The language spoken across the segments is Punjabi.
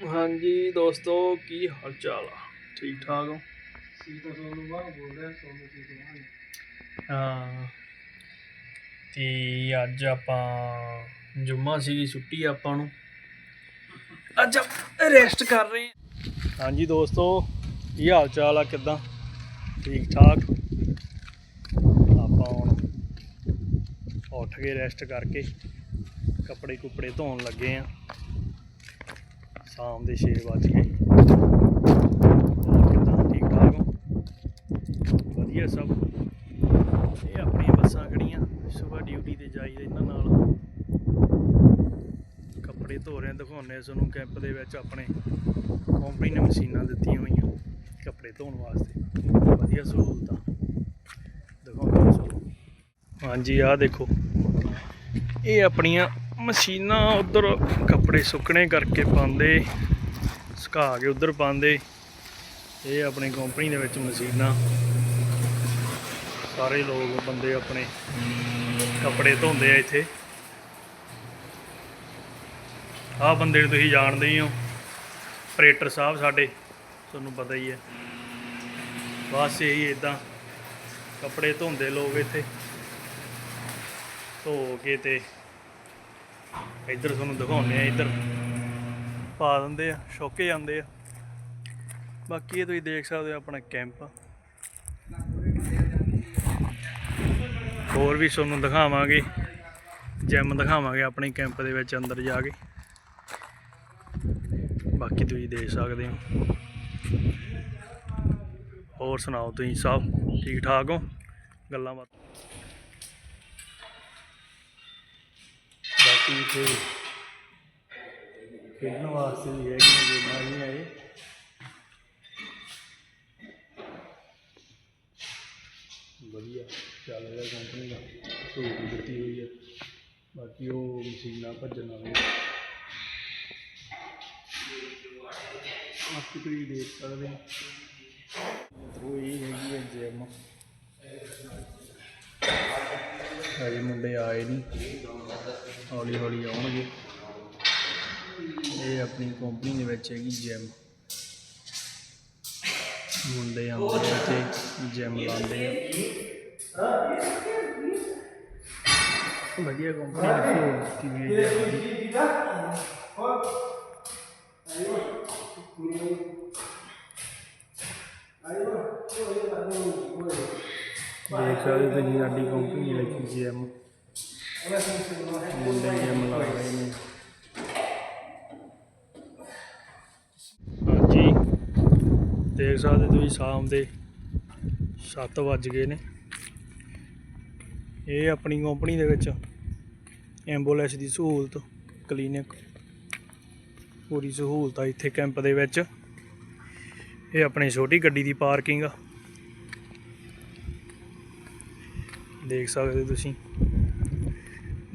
ਹਾਂਜੀ ਦੋਸਤੋ ਕੀ ਹਾਲ ਚਾਲ ਆ? ਠੀਕ ਠਾਕ ਹੋ? ਸੀ ਤਾਂ ਸੋਨੂੰ ਬਾਹਰ ਬੋਲ ਰਿਹਾ ਸੋਨੂੰ ਸੀ ਤੋਂ ਹਾਂ ਤੇ ਅੱਜ ਆਪਾਂ ਜੁਮਾ ਸੀਗੀ ਛੁੱਟੀ ਆਪਾਂ ਨੂੰ। ਅੱਜ ਰੈਸਟ ਕਰ ਰਹੇ ਹਾਂ ਹਾਂਜੀ ਦੋਸਤੋ ਕੀ ਹਾਲ ਚਾਲ ਆ ਕਿਦਾਂ? ਠੀਕ ਠਾਕ ਆਪਾਂ ਹੁਣ ਉੱਠ ਕੇ ਰੈਸਟ ਕਰਕੇ ਕੱਪੜੇ ਕੁਪੜੇ ਧੋਣ ਲੱਗੇ ਆ। ਸ਼ਾਮ ਦੇ 6 ਵਜ ਗਏ। ਹੋਰ ਠੀਕ ਠਾਕ ਹੋ? ਵਧੀਆ ਸਭ। ਇਹ ਆਪਣੀਆਂ ਬੱਸਾਂ ਖੜੀਆਂ ਸਵੇਰ ਡਿਊਟੀ ਤੇ ਜਾਈਦਾ ਇਹਨਾਂ ਨਾਲ। ਕੱਪੜੇ ਧੋ ਰਹੇ ਆ, ਦਿਖਾਉਂਦੇ ਆ ਕੈਂਪ ਦੇ ਵਿੱਚ ਆਪਣੇ। ਕੰਪਨੀ ਨੇ ਮਸ਼ੀਨਾਂ ਦਿੱਤੀਆਂ ਹੋਈਆਂ ਕੱਪੜੇ ਧੋਣ ਵਾਸਤੇ। ਵਧੀਆ ਸਹੂਲਤਾਂ। ਦਿਖਾਉਂਦੇ ਸਾਨੂੰ ਹਾਂਜੀ ਆਹ ਦੇਖੋ। ਇਹ ਆਪਣੀਆਂ ਮਸ਼ੀਨਾਂ ਉਧਰ ਕੱਪੜੇ ਸੁੱਕਣੇ ਕਰਕੇ ਪਾਉਂਦੇ, ਸੁਕਾ ਕੇ ਉਧਰ ਪਾਉਂਦੇ। ਇਹ ਆਪਣੀ ਕੰਪਨੀ ਦੇ ਵਿੱਚ ਮਸ਼ੀਨਾਂ। ਸਾਰੇ ਲੋਕ, ਬੰਦੇ ਆਪਣੇ ਕੱਪੜੇ ਧੋਂਦੇ ਆ ਇੱਥੇ। ਆਹ ਬੰਦੇ ਨੂੰ ਤੁਸੀਂ ਜਾਣਦੇ ਹੀ ਹੋ ਆਪਰੇਟਰ ਸਾਹਿਬ ਸਾਡੇ, ਤੁਹਾਨੂੰ ਪਤਾ ਹੀ ਹੈ। ਬਸ ਇਹੀ ਇਦਾਂ ਕੱਪੜੇ ਧੋਂਦੇ ਲੋਕ ਇੱਥੇ। ਧੋ ਕੇ ਤੇ ਇੱਧਰ ਤੁਹਾਨੂੰ ਦਿਖਾਉਂਦੇ ਆ ਇੱਧਰ ਪਾ ਦਿੰਦੇ ਆ ਸ਼ੋਕੇ ਜਾਂਦੇ ਆ। ਬਾਕੀ ਇਹ ਤੁਸੀਂ ਦੇਖ ਸਕਦੇ ਹੋ ਆਪਣਾ ਕੈਂਪ। ਹੋਰ ਵੀ ਤੁਹਾਨੂੰ ਦਿਖਾਵਾਂਗੇ ਜਿਮ ਦਿਖਾਵਾਂਗੇ ਆਪਣੇ ਕੈਂਪ ਦੇ ਵਿੱਚ ਅੰਦਰ ਜਾ ਕੇ। ਬਾਕੀ ਤੁਸੀਂ ਦੇਖ ਸਕਦੇ ਹੋ। ਹੋਰ ਸੁਣਾਓ ਤੁਸੀਂ ਸਭ ਠੀਕ ਠਾਕ ਹੋ? ਗੱਲਾਂ ਬਾਤਾਂ। ਬਾਕੀ ਇੱਥੇ ਖੇਡਣ ਵਾਸਤੇ ਵੀ ਹੈਗੀਆਂ ਗੇਮਾਂ ਵੀ ਆਏ ਵਧੀਆ, ਚੱਲ ਰਿਹਾ ਕੰਪਨੀ ਦਾ। ਸਹੂਲਤ ਦਿੱਤੀ ਹੋਈ ਹੈ ਬਾਕੀ ਉਹ ਮਸ਼ੀਨਾਂ ਭੱਜਣ ਵਾਲੀਆਂ ਬਾਕੀ ਤੁਸੀਂ ਦੇਖ ਸਕਦੇ ਹੋ। ਉਹ ਇਹ ਹੈਗੀ ਹੈ ਜਿਮ ਅਜੇ ਮੁੰਡੇ ਆਏ ਨਹੀਂ ਹੌਲੀ ਹੌਲੀ ਆਉਣਗੇ। ਇਹ ਆਪਣੀ ਕੰਪਨੀ ਦੇ ਵਿੱਚ ਹੈਗੀ ਜਿਮ ਮੁੰਡੇ ਆਉਂਦੇ ਆ ਤੇ ਜਿਮ ਲਾਉਂਦੇ ਆ। ਵਧੀਆ ਕੰਪਨੀ ਦੀ ਸਹੂਲਤ ਕੀ ਵੀ ਹੈ ਦੇਖ ਸਕਦੇ ਤੁਸੀਂ ਸਾਡੀ ਕੰਪਨੀ ਵਿੱਚ ਜਿਮ ਮੁੰਡੇ ਹਾਂਜੀ। ਦੇਖ ਸਕਦੇ ਤੁਸੀਂ ਸ਼ਾਮ ਦੇ 7 ਵੱਜ ਗਏ ਨੇ। ਇਹ ਆਪਣੀ ਕੰਪਨੀ ਦੇ ਵਿੱਚ ਐਂਬੂਲੈਂਸ ਦੀ ਸਹੂਲਤ ਕਲੀਨਿਕ ਪੂਰੀ ਸਹੂਲਤ ਆ ਇੱਥੇ ਕੈਂਪ ਦੇ ਵਿੱਚ। ਇਹ ਆਪਣੀ ਛੋਟੀ ਗੱਡੀ ਦੀ ਪਾਰਕਿੰਗ ਆ। ਦੇਖ ਸਕਦੇ ਤੁਸੀਂ।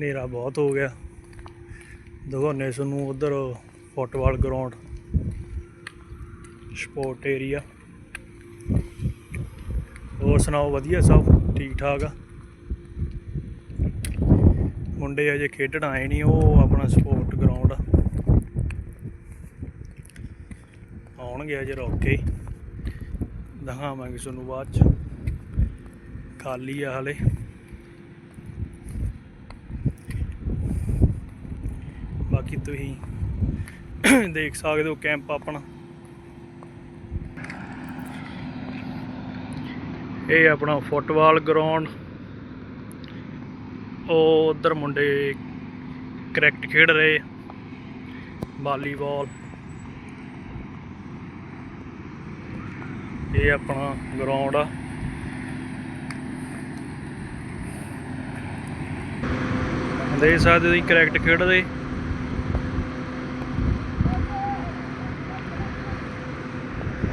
ਹਨੇਰਾ ਬਹੁਤ ਹੋ ਗਿਆ। ਦਿਖਾਉਂਦੇ ਤੁਹਾਨੂੰ ਉਧਰ ਫੁੱਟਬਾਲ ਗਰਾਊਂਡ, ਸਪੋਰਟ ਏਰੀਆ। ਹੋਰ ਸੁਣਾਓ, ਵਧੀਆ ਸਭ? ਠੀਕ ਠਾਕ ਆ? ਮੁੰਡੇ ਅਜੇ ਖੇਡਣ ਆਏ ਨਹੀਂ, ਉਹ ਆਪਣਾ ਸਪੋਰਟ ਗਰਾਊਂਡ ਆਉਣਗੇ ਅਜੇ ਰੁਕ ਦਿਖਾਵਾਂਗੇ ਤੁਹਾਨੂੰ ਬਾਅਦ ਚ। ਖਾਲੀ ਆ ਹਲੇ। ਬਾਕੀ ਤੁਸੀਂ ਦੇਖ ਸਕਦੇ ਹੋ ਕੈਂਪ ਆਪਣਾ। ਇਹ ਆਪਣਾ ਫੁੱਟਬਾਲ ਗਰਾਊਂਡ। ਉਹ ਉਧਰ ਮੁੰਡੇ ਕ੍ਰਿਕਟ ਖੇਡ ਰਹੇ। ਵਾਲੀਬਾਲ। ਇਹ ਆਪਣਾ ਗਰਾਊਂਡ ਆ। ਦੇਖ ਸਕਦੇ ਤੁਸੀਂ ਕ੍ਰਿਕਟ ਖੇਡਦੇ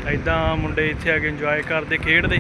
ਐਦਾਂ ਮੁੰਡੇ ਇੱਥੇ ਆ ਕੇ ਇੰਜੋਏ ਕਰਦੇ ਖੇਡਦੇ।